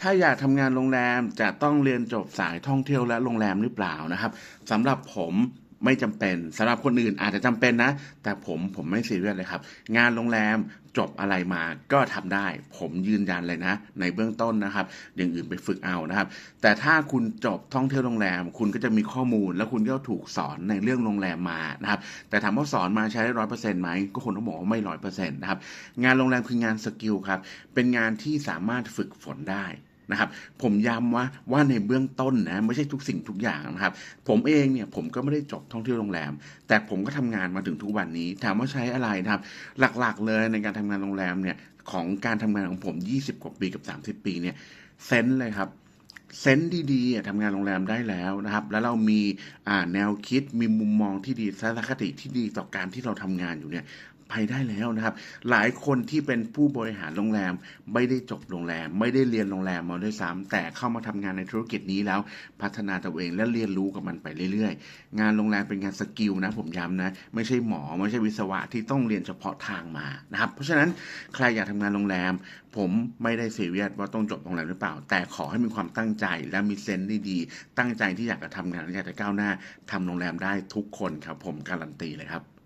ถ้าอยากทำงานโรงแรมจะต้องเรียนจบสายท่องเที่ยวและโรงแรมหรือเปล่านะครับสำหรับผมไม่จำเป็นสำหรับคนอื่นอาจจะจำเป็นนะ แต่ผมผมไม่ซีเรียสเลยครับ งานโรงแรมจบอะไรมาก็ทำได้ ผมยืนยันเลยนะ ในเบื้องต้นนะครับ อย่างอื่นไปฝึกเอานะครับ แต่ถ้าคุณจบท่องเที่ยวโรงแรม คุณก็จะมีข้อมูล แล้วคุณก็ถูกสอนในเรื่องโรงแรมมานะครับ แต่ถามว่าสอนมาใช้ได้ร้อยเปอร์เซ็นต์ไหมก็คนต้องบอกว่าไม่ร้อยเปอร์เซ็นต์นะครับงานโรงแรมคืองานสกิลครับเป็นงานที่สามารถฝึกฝนได้ นะครับ ผมย้ำว่าว่าในเบื้องต้นนะไม่ใช่ทุกสิ่งทุกอย่างนะครับ ผมเองเนี่ยผมก็ไม่ได้จบท่องเที่ยวโรงแรม แต่ผมก็ทำงานมาถึงทุกวันนี้ ถามว่าใช้อะไรนะครับ หลักๆเลยในการทำงานโรงแรมเนี่ยของการทำงานของผม 20 กว่าปีกับ 30 ปีเนี่ยเซนเลยครับ เซนส์ดีๆอะทำงานโรงแรมได้แล้วนะครับ แล้วเรามีแนวคิดมีมุมมองที่ดีทัศนคติที่ดีต่อการที่เราทำงานอยู่เนี่ยไปได้แล้วนะครับ หลายคนที่เป็นผู้บริหารโรงแรม ไม่ได้จบโรงแรม ไม่ได้เรียนโรงแรมมาด้วยซ้ำแต่เข้ามาทำงานในธุรกิจนี้แล้ว พัฒนาตัวเองและเรียนรู้กับมันไปเรื่อยๆ งานโรงแรมเป็นงานสกิลนะผมย้ำนะไม่ใช่หมอไม่ใช่วิศวะที่ต้องเรียนเฉพาะทางมานะครับเพราะฉะนั้นใครอยากทำงานโรงแรมผมไม่ได้เซีเวียสว่าต้องจบโรงแรมหรือเปล่า แต่ขอให้มีความตั้งใจและมีเซนส์ดีๆตั้งใจที่อยากจะทำงานอยากจะก้าวหน้าทำโรงแรมได้ทุกคนครับ ผมการันตีเลยครับ